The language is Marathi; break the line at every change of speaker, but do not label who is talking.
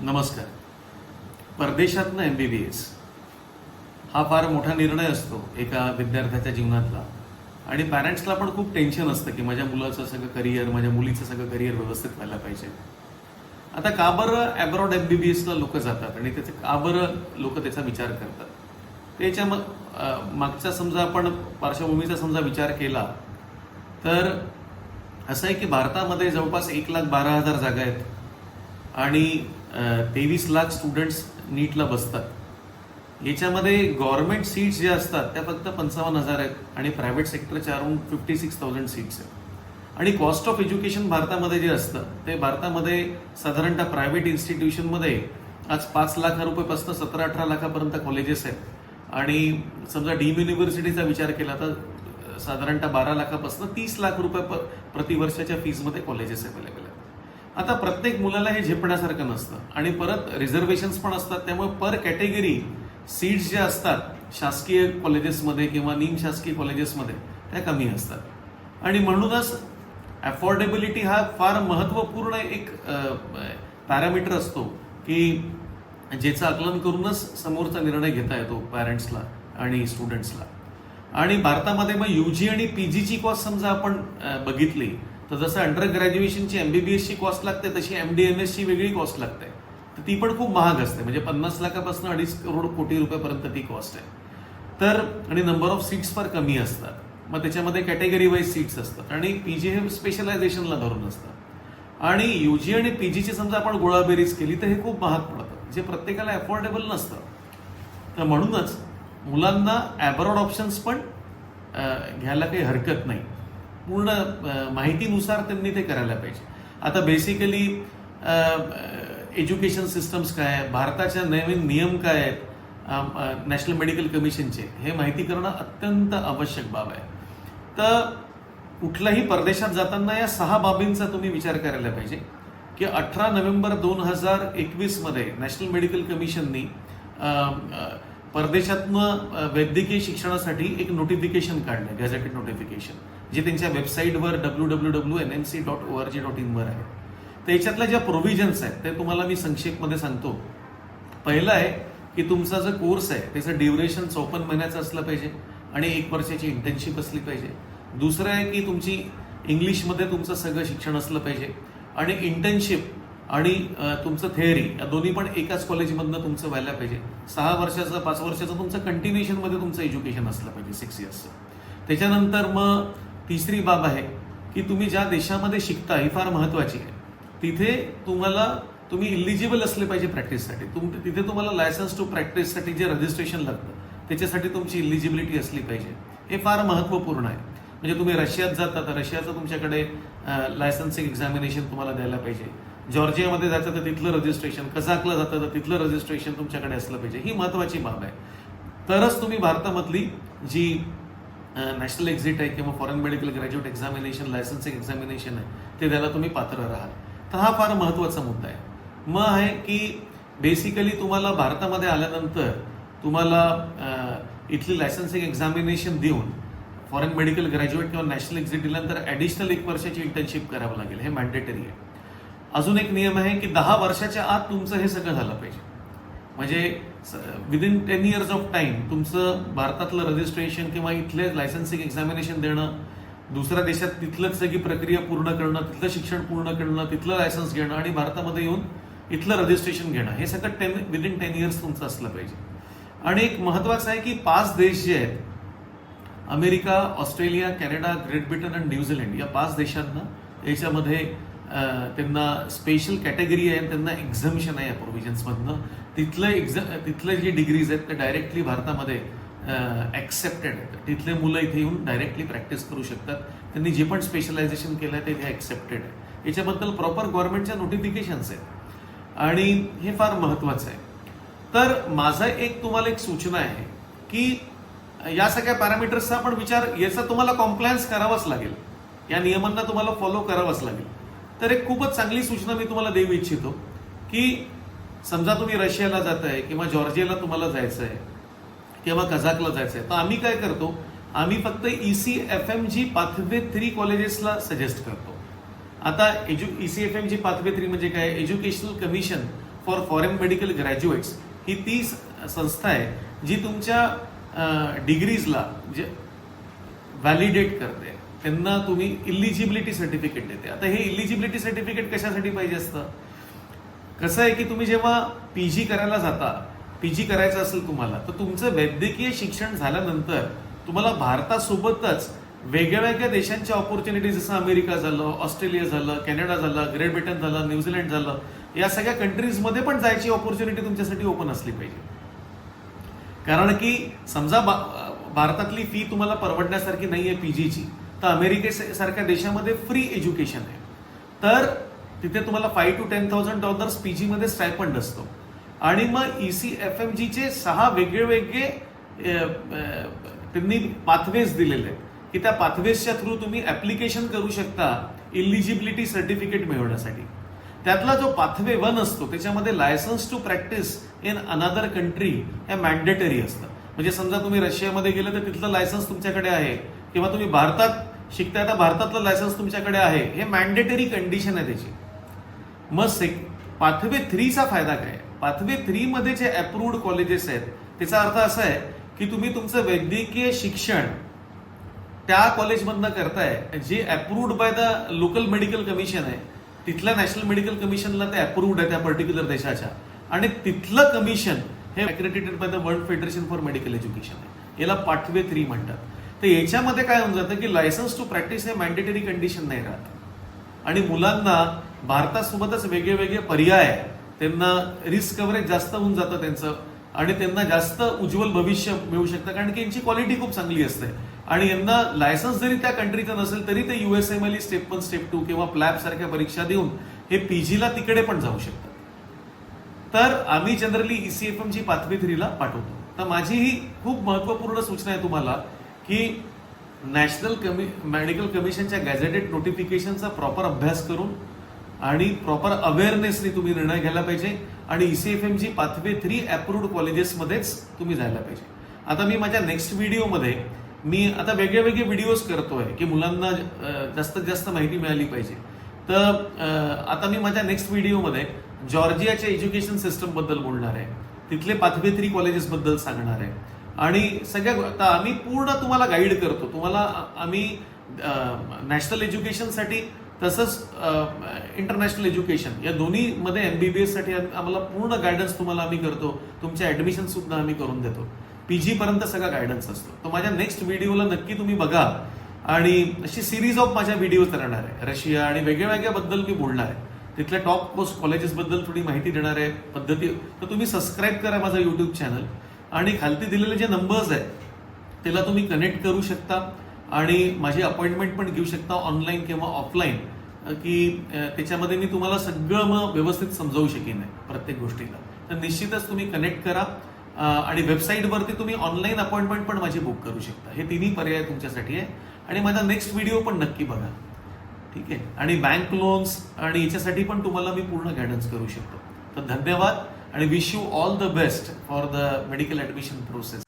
नमस्कार. परदेशातनं एम बी बी एस हा फार मोठा निर्णय असतो एका विद्यार्थ्याच्या जीवनातला. आणि पॅरेंट्सला पण खूप टेन्शन असतं की माझ्या मुलाचं सगळं करिअर माझ्या मुलीचं सगळं करिअर व्यवस्थित व्हायला पाहिजे. आता का बरं ॲब्रॉड एम बी बी एसला लोक जातात आणि त्याचे का बरं लोक त्याचा विचार करतात? त्याच्या मग मागचा समजा आपण पार्श्वभूमीचा समजा विचार केला तर असं आहे की भारतामध्ये जवळपास एक लाख बारा हजार जागा आहेत. आणि तेवीस लाख स्टुडंट्स नीटला बसतात. याच्यामध्ये गव्हर्नमेंट सीट्स ज्या असतात त्या फक्त पंचावन्न हजार आहेत आणि private सेक्टरच्या around fifty six thousand seats आहेत. आणि कॉस्ट ऑफ एज्युकेशन भारतामध्ये जे असतं ते भारतामध्ये साधारणतः प्रायव्हेट इन्स्टिट्यूशनमध्ये आज पाच लाख रुपयेपासून सतरा अठरा लाखापर्यंत कॉलेजेस आहेत. आणि समजा डीम युनिव्हर्सिटीचा विचार केला तर साधारणतः बारा लाखापासून तीस लाख रुपये प- प्रतिवर्षाच्या फीजमध्ये कॉलेजेस अवेलेबल आहेत. आता प्रत्येक मुलाला हे झेपण्यासारखं नसतं. आणि परत रिझर्वेशन्स पण असतात. त्यामुळे पर कॅटेगरी सीट्स ज्या असतात शासकीय कॉलेजेसमध्ये किंवा निम शासकीय कॉलेजेसमध्ये त्या कमी असतात. आणि म्हणूनच अफोर्डेबिलिटी हा फार महत्त्वपूर्ण एक पॅरामीटर असतो की ज्याचं आकलन करूनच समोरचा निर्णय घेता येतो पॅरेंट्सला आणि स्टुडंट्सला आणि भारतामध्ये मग युजी आणि पीजीची कॉस्ट समजा आपण बघितली तर जसं अंडर ग्रॅज्युएशनची एम बी बी एसची कॉस्ट लागते तशी एम डी एम एसची वेगळी कॉस्ट लागते. तर ती पण खूप महाग असते. म्हणजे पन्नास लाखापासून अडीच करोड कोटी रुपयापर्यंत ती कॉस्ट आहे. तर आणि नंबर ऑफ सीट्स फार कमी असतात. मग त्याच्यामध्ये कॅटेगरी वाईज सीट्स असतात. आणि पीजी हे स्पेशलायझेशनला धरून असतं. आणि युजी आणि पीजीची समजा आपण गोळाबेरीज केली तर हे खूप महाग पडतं. जे प्रत्येकाला अफोर्डेबल नसतं. तर म्हणूनच मुलांना ॲब्रॉड ऑप्शन्स पण घ्यायला काही हरकत नाही. पूर्ण माहितीनुसार त्यांनी ते करायला पाहिजे. आता बेसिकली एज्युकेशन सिस्टम्स काय आहे भारताच्या नवीन नियम काय आहेत? नॅशनल मेडिकल कमिशनचे हे माहिती करणं अत्यंत आवश्यक बाब आहे. तर कुठल्याही परदेशात जाताना या सहा बाबींचा तुम्ही विचार करायला पाहिजे की अठरा नोव्हेंबर दोन हजार एकवीसमध्ये नॅशनल मेडिकल कमिशननी परदेशातनं वैद्यकीय शिक्षणासाठी एक नोटिफिकेशन काढलं गॅझेटेड नोटिफिकेशन जे त्यांच्या वेबसाईटवर W W W N M C dot O R G dot इनवर आहे. तर याच्यातल्या ज्या प्रोव्हिजन्स आहेत ते तुम्हाला मी संक्षेपमध्ये सांगतो. पहिलं आहे की तुमचा जो कोर्स आहे त्याचं ड्युरेशन चौपन्न महिन्याचं असलं पाहिजे आणि एक वर्षाची इंटर्नशिप असली पाहिजे. दुसरं आहे की तुमची इंग्लिशमध्ये तुमचं सगळं शिक्षण असलं पाहिजे. आणि इंटर्नशिप आणि तुमचं थेअरी या दोन्ही पण एकाच कॉलेजमधनं तुमचं व्हायला पाहिजे. सहा वर्षाचं पाच वर्षाचं तुमचं कंटिन्युएशनमध्ये तुमचं एज्युकेशन असलं पाहिजे सिक्स इयर्सचं त्याच्यानंतर मग तिसरी बाब आहे की तुम्ही ज्या देशामध्ये शिकता ही फार महत्वाची आहे. तिथे तुम्हाला तुम्ही इलिजिबल असले पाहिजे प्रॅक्टिससाठी तुम तिथे तुम्हाला लायसन्स टू प्रॅक्टिससाठी जे रजिस्ट्रेशन लागतं त्याच्यासाठी तुमची इलिजिबिलिटी असली पाहिजे. हे फार महत्त्वपूर्ण आहे. म्हणजे तुम्ही रशियात जाता तर रशियाचं तुमच्याकडे लायसन्सिंग एक्झामिनेशन तुम्हाला द्यायला पाहिजे. जॉर्जियामध्ये जायचं तर तिथलं रजिस्ट्रेशन कझाकला जातं तर तिथलं रजिस्ट्रेशन तुमच्याकडे असलं पाहिजे. ही महत्त्वाची बाब आहे. तरच तुम्ही भारतामधली जी नॅशनल एक्झिट आहे किंवा foreign medical graduate examination licensing examination आहे ते द्यायला तुम्ही पात्र राहाल. तर हा फार महत्त्वाचा मुद्दा आहे. मग आहे की बेसिकली तुम्हाला भारतामध्ये आल्यानंतर तुम्हाला इथली लायसन्सिंग एक्झामिनेशन देऊन फॉरेन मेडिकल ग्रॅज्युएट किंवा नॅशनल एक्झिट दिल्यानंतर ॲडिशनल एक वर्षाची इंटर्नशिप करावं लागेल. हे मॅन्डेटरी आहे. अजून एक नियम आहे की दहा वर्षाच्या आत तुमचं हे सगळं झालं पाहिजे. म्हणजे within ten years of time तुमचं भारतातलं रजिस्ट्रेशन किंवा इथले लायसन्सिंग एक्झामिनेशन देणं दुसऱ्या देशात तिथलं सगळी प्रक्रिया पूर्ण करणं तिथलं शिक्षण पूर्ण करणं तिथलं लायसन्स घेणं आणि भारतामध्ये येऊन इथलं रजिस्ट्रेशन घेणं हे सगळं टेन विदिन टेन इयर्स तुमचं असलं पाहिजे. आणि एक महत्वाचं आहे की पाच देश जे आहेत America Australia Canada Great Britain आणि न्यूझीलंड या पाच देशांना याच्यामध्ये त्यांना स्पेशल कॅटेगरी आहे आणि त्यांना एक्झम्शन आहे या प्रोव्हिजन्समधनं तिथलं एक्झ तिथले जे डिग्रीज आहेत ते डायरेक्टली भारतामध्ये ॲक्सेप्टेड आहेत. तिथले मुलं इथे येऊन डायरेक्टली प्रॅक्टिस करू शकतात. त्यांनी जे पण स्पेशलायझेशन केलं आहे ते इथे ॲक्सेप्टेड आहे. याच्याबद्दल प्रॉपर गव्हर्नमेंटच्या नोटिफिकेशन्स आहेत. आणि हे फार महत्त्वाचं आहे. तर माझा एक तुम्हाला एक सूचना आहे की या सगळ्या पॅरामीटर्सचा आपण विचार याचा तुम्हाला कॉम्प्लायन्स करावाच लागेल. या नियमांना तुम्हाला फॉलो करावाच लागेल. तर एक खूपच चांगली सूचना मी तुम्हाला देऊ इच्छितो की समजा तुम्ही रशियाला जाताय किंवा जॉर्जियाला तुम्हाला जायचं आहे किंवा कझाकला जायचं आहे तर आम्ही काय करतो? आम्ही फक्त E C F M G pathway three कॉलेजेसला suggest करतो. आता एज्यु C F M G pathway three म्हणजे काय? Educational commission for foreign medical graduates ही ती संस्था आहे जी तुमच्या डिग्रीजला जे व्हॅलिडेट करते. त्यांना तुम्ही इलिजिबिलिटी सर्टिफिकेट देते. आता हे इलिजिबिलिटी सर्टिफिकेट कशासाठी पाहिजे असतं? कसं आहे की तुम्ही जेव्हा पीजी करायला जाता पीजी करायचं असेल तुम्हाला तर तुमचं वैद्यकीय शिक्षण झाल्यानंतर तुम्हाला भारतासोबतच वेगळ्या वेगळ्या देशांच्या ऑपॉर्च्युनिटी जसं अमेरिका झालं ऑस्ट्रेलिया झालं कॅनडा झालं ग्रेट ब्रिटन झालं न्यूझीलंड झालं या सगळ्या कंट्रीजमध्ये पण जायची ऑपॉर्च्युनिटी तुमच्यासाठी ओपन असली पाहिजे. कारण की समजा भारतातली फी तुम्हाला परवडण्यासारखी नाहीये पीजीची तर अमेरिकेसारख्या देशामध्ये फ्री एज्युकेशन आहे. तर तिथे तुम्हाला five two ten thousand dollars P जीमध्ये स्टायपंड असतो. आणि मग ई सी एफ एम जीचे सहा वेगळे वेगळे त्यांनी पाथवेज दिलेले आहेत. की त्या पाथवेजच्या थ्रू तुम्ही ऍप्लिकेशन करू शकता इलिजिबिलिटी सर्टिफिकेट मिळवण्यासाठी. त्यातला जो पाथवे वन असतो त्याच्यामध्ये licence to practise in another country हे मॅन्डेटरी असतं. म्हणजे समजा तुम्ही रशियामध्ये गेले तर तिथलं लायसन्स तुमच्याकडे आहे. किंवा तुम्ही भारतात शिकताय आता भारतातलं लायसन्स तुमच्याकडे आहे. हे मॅन्डेटरी कंडिशन आहे त्याची. मग से पाथवे थ्रीचा फायदा काय पाथवे थ्री मध्ये जे अप्रूव्ड कॉलेजेस आहेत त्याचा अर्थ असा आहे की तुम्ही तुमचं वैद्यकीय शिक्षण त्या कॉलेजमधनं करताय जे approved by the local medical commission आहे. तिथल्या नॅशनल मेडिकल कमिशनला ते अप्रूव्ड आहे त्या पर्टिक्युलर देशाच्या. आणि तिथलं कमिशन हे accredited by the world federation for medical education आहे. याला पाठवे थ्री म्हणतात. तर याच्यामध्ये काय होऊन जातं की लायसन्स टू प्रॅक्टिस हे मॅन्डेटरी कंडिशन नाही राहत. आणि मुलांना भारतासोबतच वेगळे वेगळे पर्याय त्यांना रिस्क कव्हरेज जास्त होऊन जातं त्यांचं आणि त्यांना जास्त उज्ज्वल भविष्य मिळू शकतं. कारण की यांची क्वालिटी खूप चांगली असते. आणि यांना लायसन्स जरी त्या कंट्रीचं नसेल तरी ते USMLE step one step two किंवा प्लॅब सारख्या परीक्षा देऊन हे पीजीला तिकडे पण जाऊ शकतात. तर आम्ही जनरली ईसीएफएमची ईसीएफएम थ्रीला पाठवतो. तर माझी ही खूप महत्त्वपूर्ण सूचना आहे तुम्हाला. की नॅशनल कमी मेडिकल कमिशनच्या गॅझेटेड नोटिफिकेशनचा प्रॉपर अभ्यास करून आणि प्रॉपर अवेअरनेसने तुम्ही निर्णय घ्यायला पाहिजे आणि E C F M G pathway three approved कॉलेजेसमध्येच तुम्ही जायला पाहिजे. आता मी माझ्या नेक्स्ट व्हिडिओमध्ये मी आता वेगळे वेगळे व्हिडिओज करतोय की मुलांना जास्तीत जास्त माहिती मिळाली पाहिजे. तर आता मी माझ्या नेक्स्ट व्हिडिओमध्ये जॉर्जियाच्या एज्युकेशन सिस्टमबद्दल बोलणार आहे. तिथले पाथवे थ्री कॉलेजेसबद्दल सांगणार आहे. आणि सगळ्या गो- आता आम्ही पूर्ण तुम्हाला गाईड करतो. तुम्हाला आम्ही नॅशनल एज्युकेशनसाठी तसंच इंटरनॅशनल एज्युकेशन या दोन्हीमध्ये एम बी साठी एससाठी आम्हाला पूर्ण गायडन्स तुम्हाला आम्ही करतो. तुमचे ऍडमिशन सुद्धा आम्ही करून देतो. पी जीपर्यंत सगळा गायडन्स असतो. तर माझ्या नेक्स्ट व्हिडिओला नक्की तुम्ही बघा. आणि अशी सिरीज ऑफ माझ्या व्हिडिओज राहणार आहे. रशिया आणि वेगळ्या वेगळ्या बद्दल मी बोलणार आहे. तिथल्या टॉप पोस्ट कॉलेजेसबद्दल थोडी माहिती देणार आहे. पद्धती तर तुम्ही सबस्क्राईब करा माझा युट्यूब चॅनल आणि खालती दिलेले जे नंबर्स आहेत त्याला तुम्ही कनेक्ट करू शकता. आणि माझी अपॉइंटमेंट पण घेऊ शकता ऑनलाईन किंवा ऑफलाईन की त्याच्यामध्ये मी तुम्हाला सगळं मग व्यवस्थित समजावू शकेन प्रत्येक गोष्टीला. तर निश्चितच तुम्ही कनेक्ट करा. आणि वेबसाईटवरती तुम्ही ऑनलाईन अपॉइंटमेंट पण माझी बुक करू शकता. हे तिन्ही पर्याय तुमच्यासाठी आहे. आणि माझा नेक्स्ट व्हिडिओ पण नक्की बघा. ठीक आहे? आणि बँक लोन्स आणि याच्यासाठी पण तुम्हाला मी पूर्ण गायडन्स करू शकतो. तर धन्यवाद. and wish you all the best for the medical admission process.